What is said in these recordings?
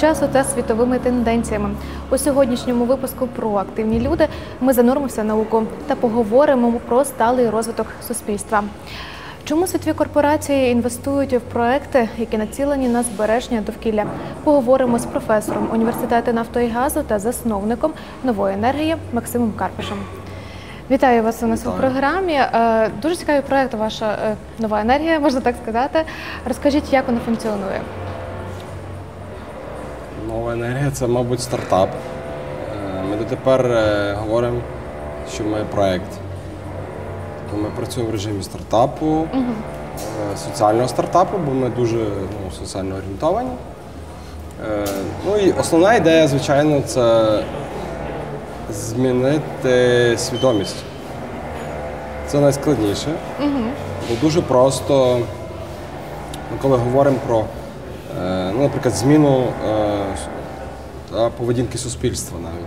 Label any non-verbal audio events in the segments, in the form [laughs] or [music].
часу та світовими тенденціями. У сьогоднішньому випуску про активні люди ми зануримося в науку та поговоримо про сталий розвиток суспільства. Чому світові корпорації інвестують в проекти, які націлені на збереження довкілля? Поговоримо з професором університету нафто і газу та засновником нової енергії Максимом Карпишем. Вітаю вас у нас у програмі. Е, Дуже цікавий проект ваша е, нова енергія, можна так сказати. Розкажіть, як вона функціонує? Нова енергія це, мабуть, стартап. Е, Ми дотепер е, говоримо, що ми проєкт. Ми працюємо в режимі стартапу, е, соціального стартапу, бо ми дуже ну, соціально орієнтовані. Ну і основна ідея, звичайно, це змінити свідомість. Це найскладніше. Бо дуже просто, ну, коли говоримо про, ну, наприклад, зміну та, поведінки суспільства навіть.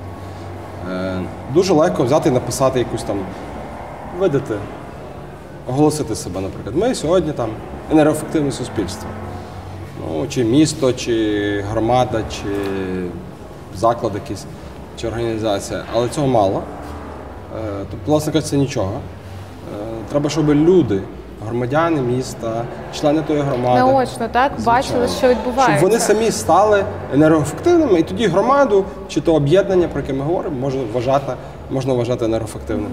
Е, Дуже легко взяти і написати якусь там, видати, оголосити себе, наприклад. Ми сьогодні там енергоефективне суспільство. Ну, чи місто, чи громада, чи заклад якийсь, чи організація. Але цього мало. Е, Тобто, власне кажучи, це нічого. Е, Треба, щоб люди, громадяни міста, члени тої громади. Наочно, так? Бачили, що відбувається. Щоб вони самі стали енергоефективними, і тоді громаду чи то об'єднання, про яке ми говоримо, можна вважати, можна вважати енергоефективним.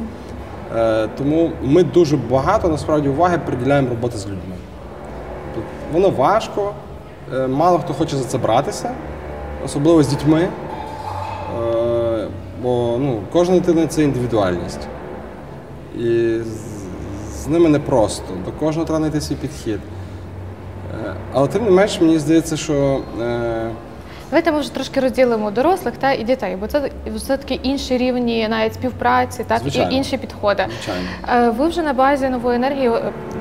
Е, тому ми дуже багато насправді уваги приділяємо роботи з людьми. Тобто Воно важко, е, мало хто хоче за це братися, особливо з дітьми. Е, бо ну, кожна дитина це індивідуальність. І з, ними непросто. До кожного треба знайти свій підхід. Е, Але тим не менш, мені здається, що е, Давайте ми вже трошки розділимо дорослих та і дітей, бо це все-таки інші рівні навіть співпраці, так Звичайно. і інші підходи. звичайно. Е, Ви вже на базі нової енергії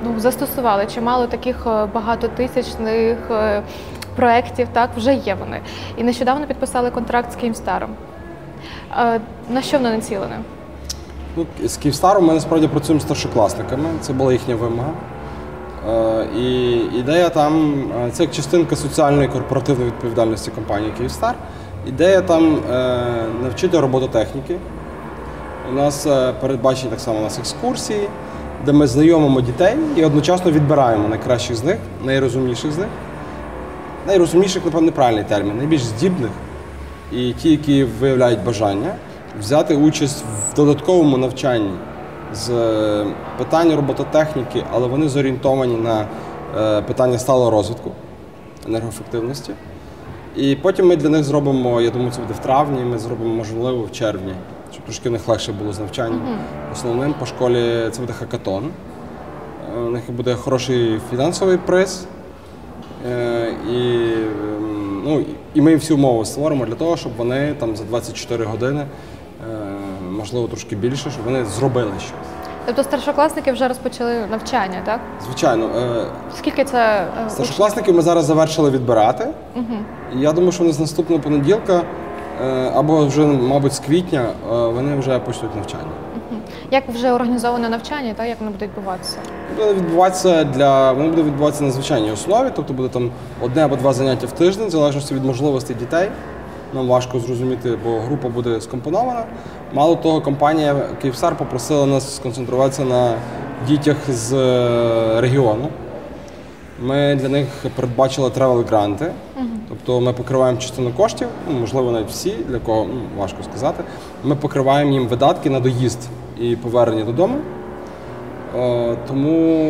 ну, застосували чимало таких багатотисячних проєктів, так вже є вони. І нещодавно підписали контракт з Київстаром. На що воно націлене? Ну, з Київстаром ми насправді працюємо з старшокласниками, це була їхня вимога. Е, І ідея там е, це як частинка соціальної корпоративної відповідальності компанії Київстар. Ідея там е, навчити робототехніки. У нас передбачені так само у нас екскурсії, де ми знайомимо дітей і одночасно відбираємо найкращих з них, найрозумніших з них. Найрозумніших, напевно, неправильний термін, найбільш здібних і ті, які виявляють бажання взяти участь в додатковому навчанні з е, питань робототехніки, але вони зорієнтовані на е, питання сталого розвитку енергоефективності. І потім ми для них зробимо, я думаю, це буде в травні, ми зробимо можливо в червні, щоб трошки в них легше було з навчанням. Основним по школі це буде хакатон. Е, У них буде хороший фінансовий приз. Е, І, ем, ну, і ми всі умови створимо для того, щоб вони там за 24 години, е, можливо, трошки більше, щоб вони зробили щось. Тобто старшокласники вже розпочали навчання, так? Звичайно, е, Скільки це е, старшокласників ми зараз завершили відбирати. І я думаю, що вони з наступного понеділка е, або вже, мабуть, з квітня е, вони вже почнуть навчання. учнів? як вже організоване навчання, так як воно буде відбуватися? Буде відбуватися для воно буде відбуватися на звичайній основі, тобто буде там одне або два заняття в тиждень, в залежності від можливостей дітей. Нам важко зрозуміти, бо група буде скомпонована. Мало того, компанія Київстар попросила нас сконцентруватися на дітях з е, регіону. Ми для них передбачили тревел гранти, тобто ми покриваємо частину коштів, ну, можливо, навіть всі, для кого ну, важко сказати. Ми покриваємо їм видатки на доїзд і повернення додому. Е, Тому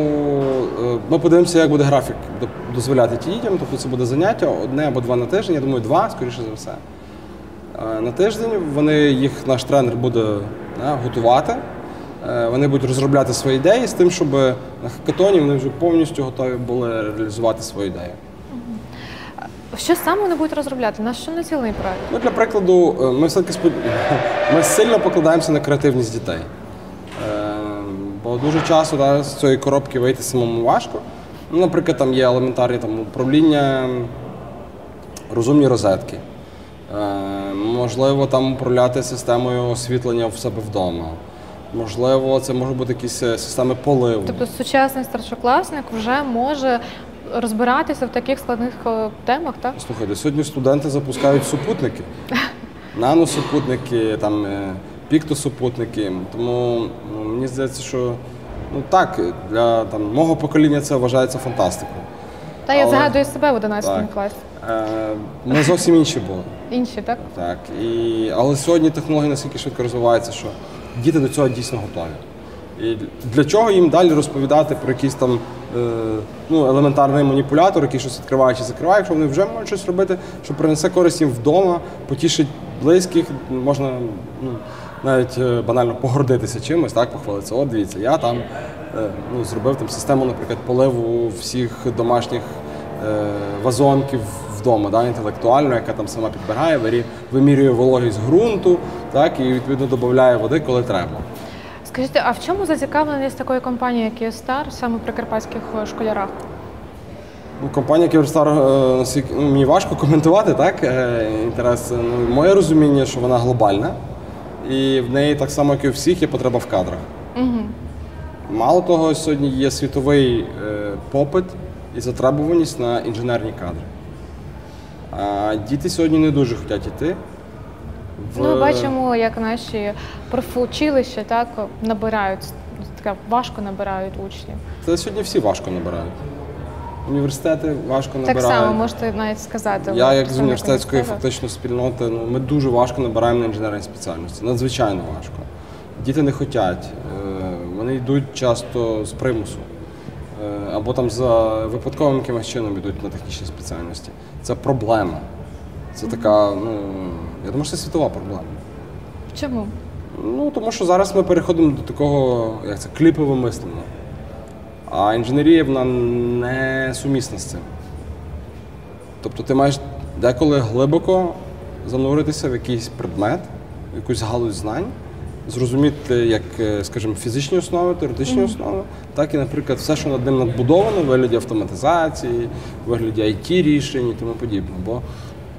е, ми подивимося, як буде графік дозволяти ті дітям. Тобто це буде заняття одне або два на тиждень. Я думаю, два, скоріше за все. На тиждень вони їх наш тренер буде е, готувати. Е, Вони будуть розробляти свої ідеї з тим, щоб на хакатоні вони вже повністю готові були реалізувати свої ідеї. Що саме вони будуть розробляти? На що націлений проект? Ну, для прикладу, е, ми все-таки спод... [laughs] ми сильно покладаємося на креативність дітей. Е, Бо дуже часто да, з цієї коробки вийти самому важко. Ну, наприклад, там є елементарні там, управління, розумні розетки. Можливо, там управляти системою освітлення в себе вдома. Можливо, це можуть бути якісь е, системи поливу. Тобто сучасний старшокласник вже може розбиратися в таких складних е, темах, так? Слухайте, сьогодні студенти запускають супутники, наносупутники, там е, піктосупутники. Тому ну, мені здається, що ну так, для там, мого покоління це вважається фантастикою. Та я Але- згадую себе в 11 класі. Ми зовсім інші були. Інші, так? Так, і, але сьогодні технології настільки швидко розвиваються, що діти до цього дійсно готові. І для чого їм далі розповідати про якийсь там е, ну, елементарний маніпулятор, який щось відкриває чи закриває, якщо вони вже можуть щось робити, що принесе користь їм вдома, потішить близьких, можна ну, навіть е, банально погордитися чимось, так, похвалитися. От дивіться, я там е, ну, зробив там систему, наприклад, поливу всіх домашніх е, вазонків вдома, да, інтелектуально, яка там сама підбирає, вимірює вологість ґрунту, так, і відповідно додає води, коли треба. Скажіть, а в чому зацікавленість такої компанії, як Київстар, саме при карпатських е, школярах? Ну, компанія Київстар, е, ну, мені важко коментувати, так, інтерес. Ну, моє розуміння, що вона глобальна, і в неї так само, як і у всіх, є потреба в кадрах. Угу. Мало того, сьогодні є світовий попит і затребуваність на інженерні кадри. А діти сьогодні не дуже хочуть йти. в- Ну, ми бачимо, як наші профучилища так набирають таке важко набирають учнів. Це сьогодні всі важко набирають. Університети важко набирають. Так само можете навіть сказати. Я, як з університетської фактично спільноти, ну ми дуже важко набираємо на інженерній спеціальності. Надзвичайно важко. Діти не хочуть, вони йдуть часто з примусу. Або там за випадковим якимось чином йдуть на технічні спеціальності. Це проблема. Це така, ну я думаю, що це світова проблема. Чому? Ну, тому що зараз ми переходимо до такого, як це, кліпове мислення. А інженерія вона не сумісна з цим. Тобто ти маєш деколи глибоко зануритися в якийсь предмет, в якусь галузь знань, зрозуміти як, е, скажімо, фізичні основи, теоретичні основи, так і, наприклад, все, що над ним надбудовано, в вигляді автоматизації, в вигляді it рішень і тому подібне. Бо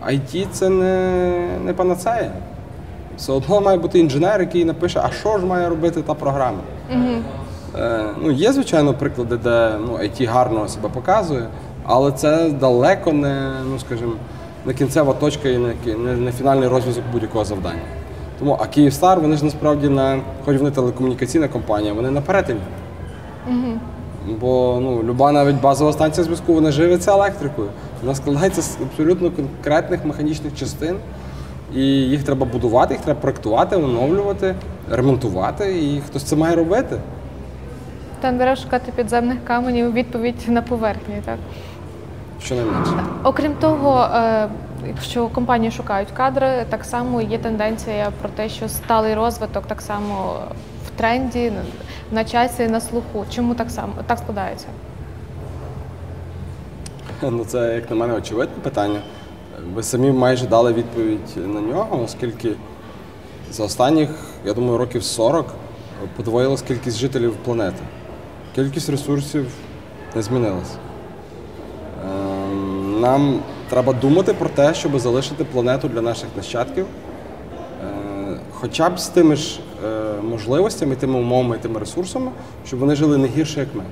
IT це не, не панацея. Все одно має бути інженер, який напише, а що ж має робити та програма. Е, ну, є, звичайно, приклади, де ну, IT гарно себе показує, але це далеко не, ну, скажімо, не кінцева точка і не, не, не фінальний розв'язок будь-якого завдання. Тому, а Київстар, вони ж насправді на, хоч вони телекомунікаційна компанія, вони на перетині. Бо ну, люба навіть базова станція зв'язку вона живиться електрикою. Вона складається з абсолютно конкретних механічних частин, і їх треба будувати, їх треба проектувати, оновлювати, ремонтувати, і хтось це має робити. Та треба шукати підземних каменів у відповідь на поверхні, так? Щонайменше. Окрім того, е, якщо компанії шукають кадри, так само є тенденція про те, що сталий розвиток так само в тренді, на часі, на слуху. Чому так само так складається? [laughs] Ну, це, як на мене, очевидне питання. Ви самі майже дали відповідь на нього, оскільки за останніх, я думаю, років 40 подвоїлась кількість жителів планети. Кількість ресурсів не змінилась. Нам треба думати про те, щоб залишити планету для наших нащадків, е, хоча б з тими ж е, можливостями, тими умовами, тими ресурсами, щоб вони жили не гірше, як ми.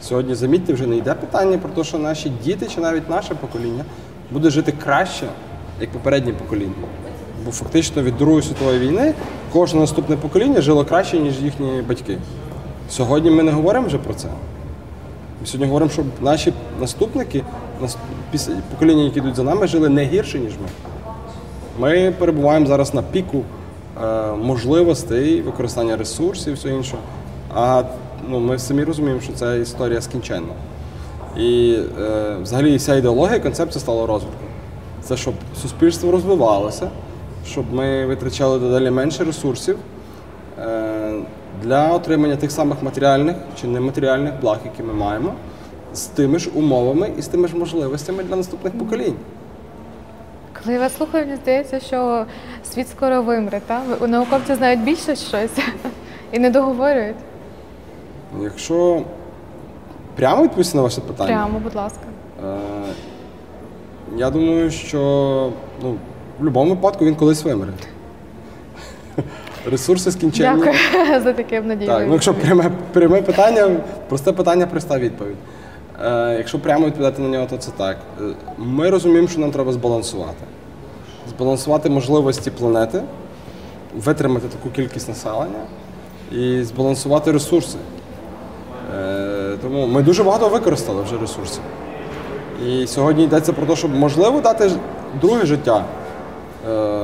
Сьогодні, замітьте, вже не йде питання про те, що наші діти чи навіть наше покоління буде жити краще, як попереднє покоління. Бо фактично від Другої світової війни кожне наступне покоління жило краще, ніж їхні батьки. Сьогодні ми не говоримо вже про це. Ми сьогодні говоримо, щоб наші наступники, покоління, які йдуть за нами, жили не гірше, ніж ми. Ми перебуваємо зараз на піку е, можливостей, використання ресурсів і все інше. А ну, ми самі розуміємо, що ця історія скінченна. І е, взагалі вся ідеологія, концепція стала розвитку. Це щоб суспільство розвивалося, щоб ми витрачали дедалі менше ресурсів е, для отримання тих самих матеріальних чи нематеріальних благ, які ми маємо, з тими ж умовами і з тими ж можливостями для наступних поколінь. Коли я вас слухаю, мені здається, що світ скоро вимре, та? Науковці знають більше щось [laughs] і не договорюють. Якщо прямо відповісти на ваше питання, Прямо, будь ласка. е, я думаю, що ну, в будь-якому випадку він колись вимре. Ресурси скінченні. Дякую [laughs] за таке обнадійливе. Так, ну якщо пряме, пряме питання, просте питання, проста відповідь. Е, якщо прямо відповідати на нього, то це так. Е, Ми розуміємо, що нам треба збалансувати. Збалансувати можливості планети, витримати таку кількість населення і збалансувати ресурси. Е, Тому ми дуже багато використали вже ресурсів. І сьогодні йдеться про те, щоб можливо дати друге життя е,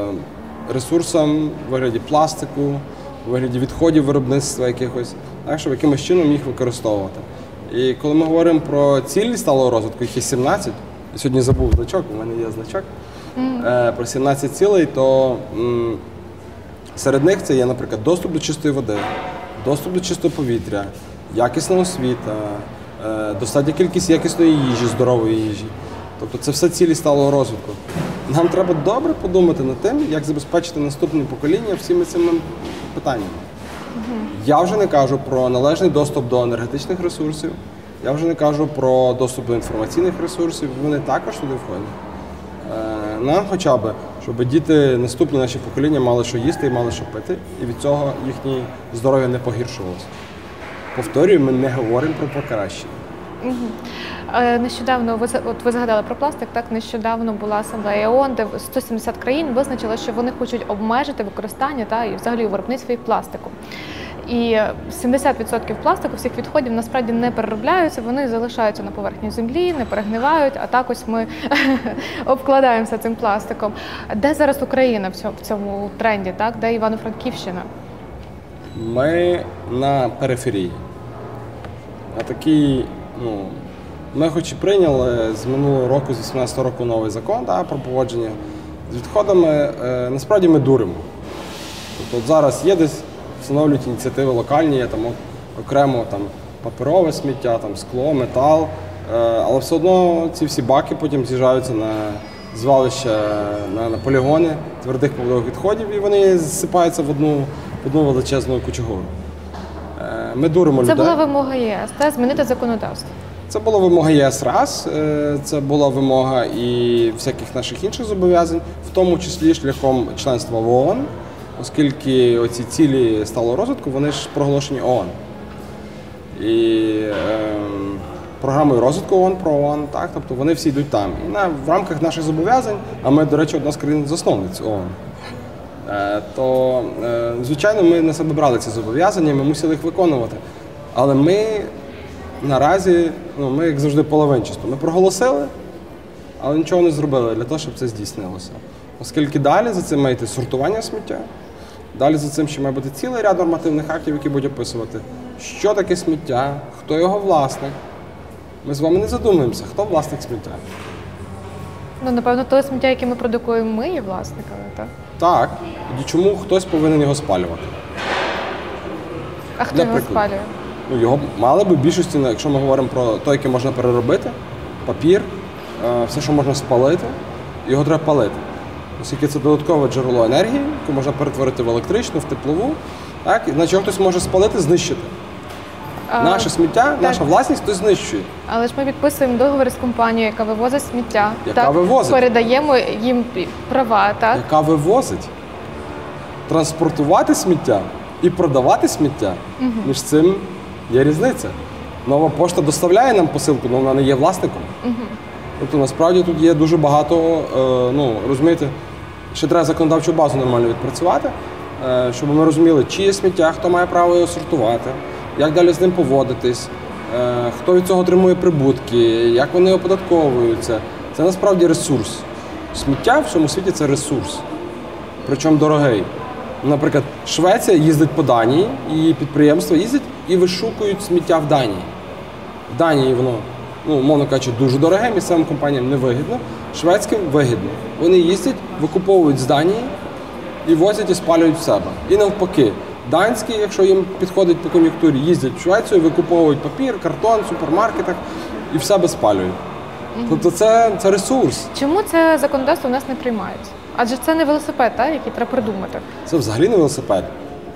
ресурсам в вигляді пластику, в вигляді відходів виробництва якихось, так, щоб якимось чином їх використовувати. І коли ми говоримо про цілі сталого розвитку, їх є 17, я сьогодні забув значок, у мене є значок, е, про 17 цілей, то м, Серед них це є, наприклад, доступ до чистої води, доступ до чистого повітря, якісна освіта, е, достатня кількість якісної їжі, здорової їжі. Тобто це все цілі сталого розвитку. Нам треба добре подумати над тим, як забезпечити наступне покоління всіми цими питаннями. Я вже не кажу про належний доступ до енергетичних ресурсів, я вже не кажу про доступ до інформаційних ресурсів, вони також туди входять. Е, Нам хоча б, щоб діти, наступні наші покоління мали що їсти і мали що пити, і від цього їхнє здоров'я не погіршувалося. Повторюю, ми не говоримо про покращення. Е, Нещодавно ви от ви згадали про пластик. Так нещодавно була асамблея ООН, де 170 країн визначили, що вони хочуть обмежити використання та і взагалі виробництво пластику. І 70% пластику всіх відходів насправді не переробляються, вони залишаються на поверхні землі, не перегнивають. А так ось ми [laughs] обкладаємося цим пластиком. Де зараз Україна в цьому тренді? Так, де Івано-Франківщина? Ми на периферії. На такій, ну, ми хоч і прийняли з минулого року, з 18 року новий закон да, про поводження з відходами, е, насправді ми дуримо. Тобто от зараз є десь, встановлюють ініціативи локальні, є там окремо там, паперове сміття, там, скло, метал, е, але все одно ці всі баки потім з'їжджаються на звалища, на, на полігони твердих побутових відходів і вони зсипаються в одну, в одну величезну кучугуру. Е, Ми дуримо Це була вимога ЄС, та змінити законодавство. Це була вимога ЄС раз, е, це була вимога і всяких наших інших зобов'язань, в тому числі шляхом членства в ООН, оскільки оці цілі сталого розвитку вони ж проголошені ООН. І ем, програмою розвитку ООН про ООН, так, тобто вони всі йдуть там. І на, в рамках наших зобов'язань, а ми, до речі, одна з країн засновниць ООН. Е, то, е, звичайно, ми на себе брали ці зобов'язання, ми мусили їх виконувати. Але ми наразі, ну, ми, як завжди, половинчасто. Ми проголосили, але нічого не зробили для того, щоб це здійснилося. Оскільки далі за цим має йти сортування сміття, далі за цим ще має бути цілий ряд нормативних актів, які будуть описувати, що таке сміття, хто його власник. Ми з вами не задумуємося, хто власник сміття. Ну, напевно, те сміття, яке ми продукуємо, ми є власниками, так? Так, тоді чому хтось повинен його спалювати? А хто Для його прикладу. спалює? Ну, його мали би більшості, ну, якщо ми говоримо про те, яке можна переробити, папір, е, все, що можна спалити, його треба палити. Оскільки це додаткове джерело енергії, яке можна перетворити в електричну, в теплову, так? і значить його хтось може спалити, знищити. Наше сміття, так. наша власність хтось знищує. Але ж ми підписуємо договір з компанією, яка вивозить сміття. Яка так, вивозить? Передаємо їм права, так? яка вивозить. Транспортувати сміття і продавати сміття. Між цим є різниця. Нова пошта доставляє нам посилку, але вона не є власником. Тобто насправді тут є дуже багато, е, ну розумієте, ще треба законодавчу базу нормально відпрацювати, е, щоб ми розуміли, чиє сміття, хто має право його сортувати, як далі з ним поводитись, е, хто від цього отримує прибутки, як вони оподатковуються. Це насправді ресурс. Сміття в всьому світі це ресурс, причому дорогий. Наприклад, Швеція їздить по Данії, і підприємства їздять і вишукують сміття в Данії. В Данії воно, ну, мовно кажучи, дуже дороге, місцевим компаніям невигідно, шведським вигідно. Вони їздять, викуповують з Данії і возять і спалюють в себе. І навпаки, данські, якщо їм підходить по кон'юнктурі, їздять в Швецію, викуповують папір, картон в супермаркетах і в себе спалюють. Тобто це, це ресурс. Чому це законодавство у нас не приймається? Адже це не велосипед, так, який треба придумати. Це взагалі не велосипед.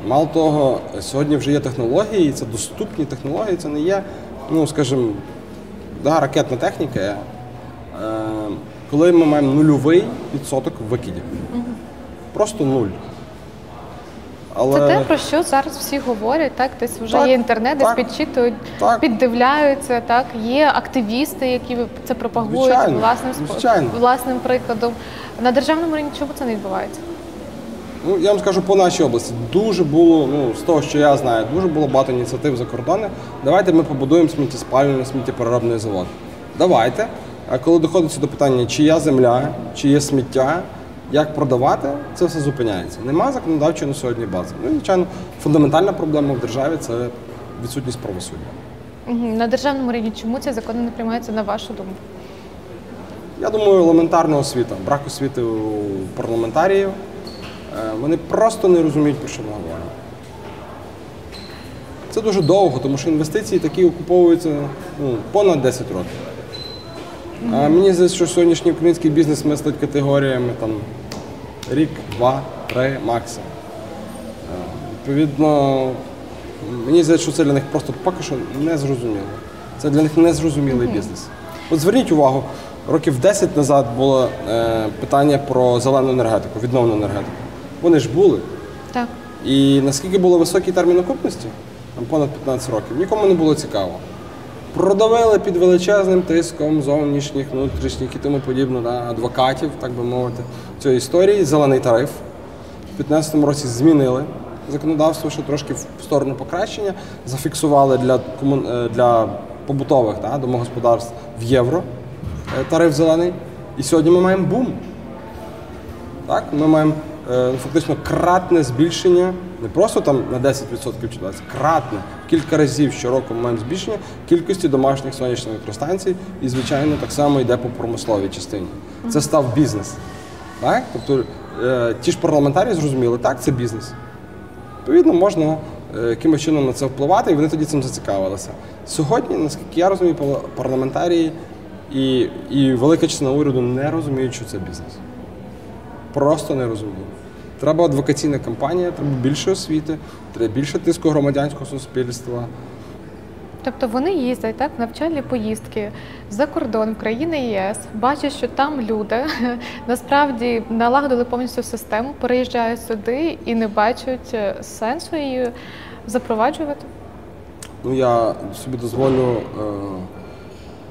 Мало того, сьогодні вже є технології, це доступні технології, це не є, ну скажімо, да, ракетна техніка. Е, коли ми маємо нульовий відсоток викидів. Просто нуль. Але Це те, про що зараз всі говорять. Так, десь вже Так, є інтернет, десь так, підчитують, так. піддивляються. Так, є активісти, які це пропагують Звичайно, власним звичайно. власним прикладом. На державному рівні чому це не відбувається? Ну, я вам скажу по нашій області. Дуже було, ну, з того, що я знаю, дуже було багато ініціатив за кордони. Давайте ми побудуємо сміттєспалювальний, сміттєпереробний завод. Давайте. А коли доходиться до питання, чия земля, чи є сміття, як продавати, це все зупиняється. Нема законодавчої на сьогодні бази. Ну, і, звичайно, фундаментальна проблема в державі це відсутність правосуддя. На державному рівні чому ці закони не приймаються на вашу думку? Я думаю, елементарна освіта, брак освіти у парламентаріїв. Е, Вони просто не розуміють, про що ми говоримо. Це дуже довго, тому що інвестиції такі окуповуються ну, понад 10 років. А мені здається, що сьогоднішній український бізнес мислить категоріями там, рік, два, три, максимум. Е, Відповідно, мені здається, що це для них просто поки що не зрозуміло. Це для них незрозумілий бізнес. От зверніть увагу, років 10 назад було е, питання про зелену енергетику, відновлену енергетику. Вони ж були. Так. І наскільки було високий термін окупності, там понад 15 років, нікому не було цікаво. Продавили під величезним тиском зовнішніх, внутрішніх і тому подібне, да, адвокатів, так би мовити, цієї історії. Зелений тариф. У 2015 році змінили законодавство, що трошки в сторону покращення, зафіксували для, е, для побутових да, домогосподарств в євро е, тариф зелений. І сьогодні ми маємо бум. Так, ми маємо е, фактично кратне збільшення, не просто там на 10% чи 20%, кратне, кілька разів щороку ми маємо збільшення кількості домашніх сонячних електростанцій, і, звичайно, так само йде по промисловій частині. Це став бізнес. Так? Тобто е, ті ж парламентарі зрозуміли, так, це бізнес. Відповідно, можна е, якимось чином на це впливати, і вони тоді цим зацікавилися. Сьогодні, наскільки я розумію, парламентарії і, і велика частина уряду не розуміють, що це бізнес. Просто не розуміють. Треба адвокаційна кампанія, треба більше освіти, треба більше тиску громадянського суспільства. Тобто вони їздять так, в навчальні поїздки за кордон в країни ЄС, бачать, що там люди [laughs] насправді налагодили повністю систему, переїжджають сюди і не бачать е, сенсу її запроваджувати. Ну, я собі дозволю е,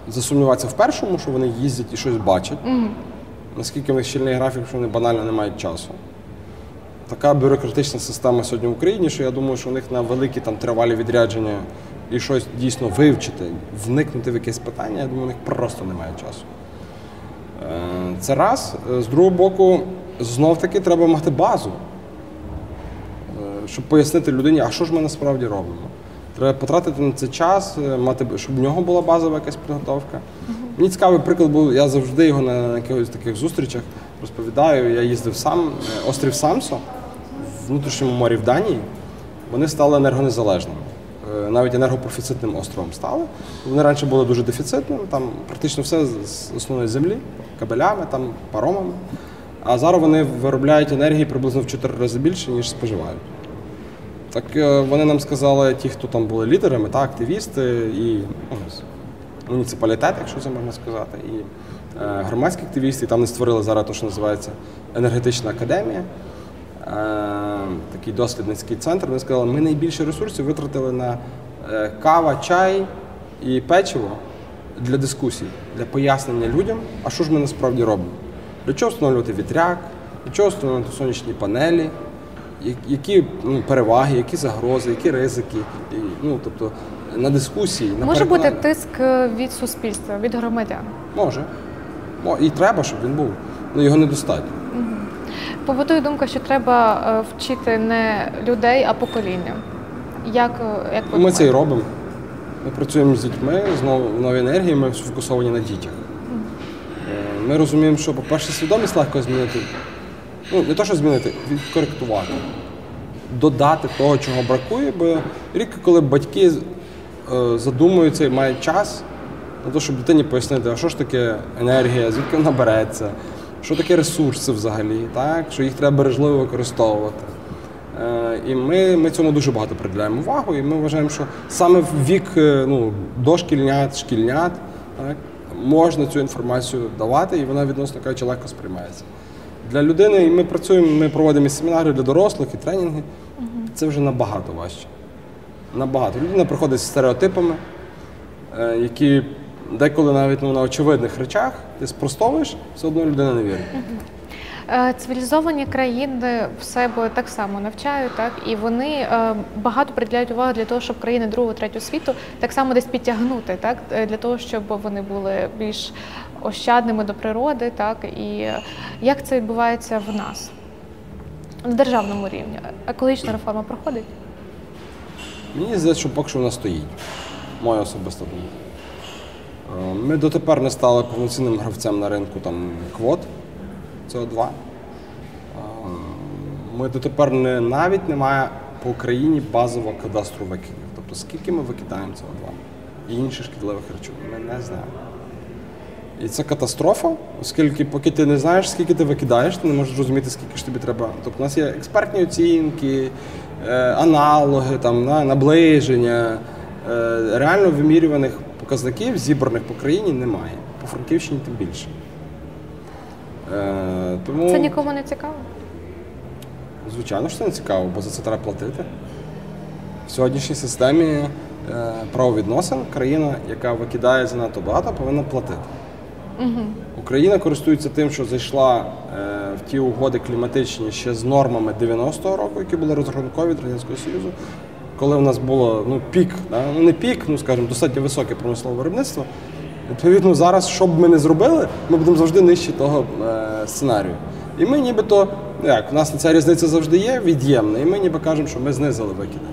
засумніватися в першому, що вони їздять і щось бачать. Наскільки в них щільний графік, що вони банально не мають часу. Така бюрократична система сьогодні в Україні, що я думаю, що у них на великі там тривалі відрядження і щось дійсно вивчити, вникнути в якесь питання, я думаю, у них просто немає часу. Е, Це раз. Е, З другого боку, знов таки треба мати базу, е, щоб пояснити людині, а що ж ми насправді робимо. Треба потратити на це час, мати, щоб в нього була базова якась підготовка. Мені цікавий приклад був, я завжди його на якихось таких зустрічах розповідаю. Я їздив сам, острів Самсо внутрішньому морі в Данії. Вони стали енергонезалежними. Е, Навіть енергопрофіцитним островом стали. Вони раніше були дуже дефіцитними, там практично все з основної землі, кабелями, там, паромами. А зараз вони виробляють енергії приблизно в 4 рази більше, ніж споживають. Так е, вони нам сказали, ті, хто там були лідерами, та активісти і ну, муніципалітет, якщо це можна сказати, і е, громадські активісти. І там вони створили зараз те, що називається енергетична академія, такий дослідницький центр. Вони сказали, ми найбільше ресурсів витратили на е, кава, чай і печиво для дискусій, для пояснення людям, а що ж ми насправді робимо. Для чого встановлювати вітряк, для чого встановлювати сонячні панелі, які ну, переваги, які загрози, які ризики. І, ну, тобто, на дискусії, на Може бути тиск е, від суспільства, від громадян. Може. І треба, щоб він був. Ну його недостатньо. Побутує думка, що треба е, вчити не людей, а покоління. Як, е, як ви Ми це і робимо. Ми працюємо з дітьми, знову в новій енергії, ми сфокусовані на дітях. Е, Ми розуміємо, що, по-перше, свідомість легко змінити. Ну, не то, що змінити, відкоректувати. Додати того, чого бракує, бо рідко, коли батьки задумуються і мають час на те, щоб дитині пояснити, а що ж таке енергія, звідки вона береться, що таке ресурси взагалі, так? що їх треба бережливо використовувати. Е, І ми, ми цьому дуже багато приділяємо увагу, і ми вважаємо, що саме в вік е, ну, дошкільнят, шкільнят так, можна цю інформацію давати, і вона, відносно кажучи, легко сприймається. Для людини, і ми працюємо, ми проводимо і семінари для дорослих і тренінги. це вже набагато важче. Набагато. Людина приходить з стереотипами, е, які деколи навіть ну, на очевидних речах ти спростовуєш, все одно людина не вірить. Е, Цивілізовані країни в себе так само навчають, так і вони е, багато приділяють увагу для того, щоб країни другого третього світу так само десь підтягнути, так е, для того, щоб вони були більш ощадними до природи, так і як це відбувається в нас на державному рівні. Екологічна реформа проходить. Мені здається, що поки що вона стоїть. Моя особиста думка. Е, Ми дотепер не стали повноцінним гравцем на ринку там, квот СО2. Е, Ми дотепер не, навіть немає по Україні базового кадастру викидів. Тобто скільки ми викидаємо СО2 і інших шкідливих речовин, ми не знаємо. І це катастрофа, оскільки поки ти не знаєш, скільки ти викидаєш, ти не можеш зрозуміти, скільки ж тобі треба. Тобто у нас є експертні оцінки, е, аналоги, там, наближення. Реально вимірюваних показників, зібраних по країні, немає. По Франківщині тим більше. Е, тому, Це нікому не цікаво. Звичайно, що це не цікаво, бо за це треба платити. В сьогоднішній системі е, правовідносин країна, яка викидає занадто багато, повинна платити. Україна користується тим, що зайшла е, в ті угоди кліматичні ще з нормами 90-го року, які були розрахункові від Радянського Союзу, коли в нас було ну, пік, ну не пік, ну скажімо, достатньо високе промислове виробництво. Відповідно, зараз, що б ми не зробили, ми будемо завжди нижче того е, сценарію. І ми нібито, як, у нас ця різниця завжди є від'ємна, і ми ніби кажемо, що ми знизили викиди.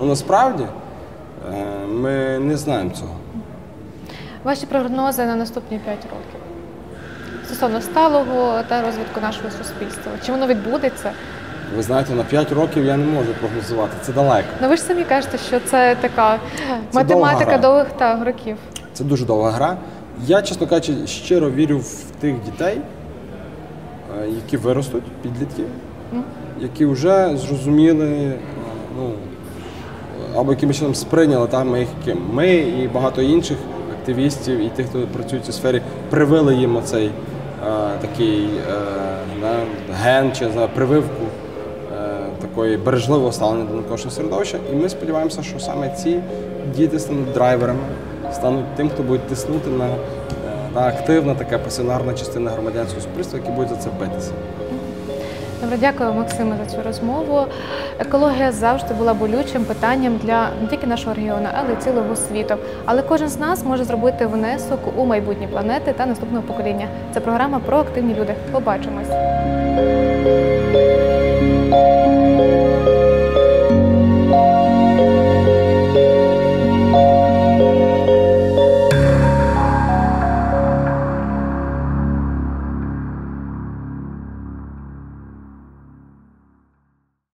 Ну насправді е, ми не знаємо цього. Ваші прогнози на наступні 5 років стосовно сталого та розвитку нашого суспільства. Чи воно відбудеться? Ви знаєте, на 5 років я не можу прогнозувати. Це далеко. Ну ви ж самі кажете, що це така Це математика довгих та років. Це дуже довга гра. Я, чесно кажучи, щиро вірю в тих дітей, е, які виростуть, підлітків, які вже зрозуміли, е, ну, або якимось чином сприйняли там ми. Ми і багато інших активістів і тих, хто працює в цій сфері, привили їм оцей е, такий е, ген чи знаю, прививку такої бережливого ставлення до навколишнього середовища. І ми сподіваємося, що саме ці діти стануть драйверами, стануть тим, хто буде тиснути на, е, на активна така пасіонарна частина громадянського суспільства, які будуть за це битися. Добре, дякую, Максиме, за цю розмову. Екологія завжди була болючим питанням для не тільки нашого регіону, але й цілого світу. Але кожен з нас може зробити внесок у майбутнє планети та наступного покоління. Це програма про активні люди. Побачимось.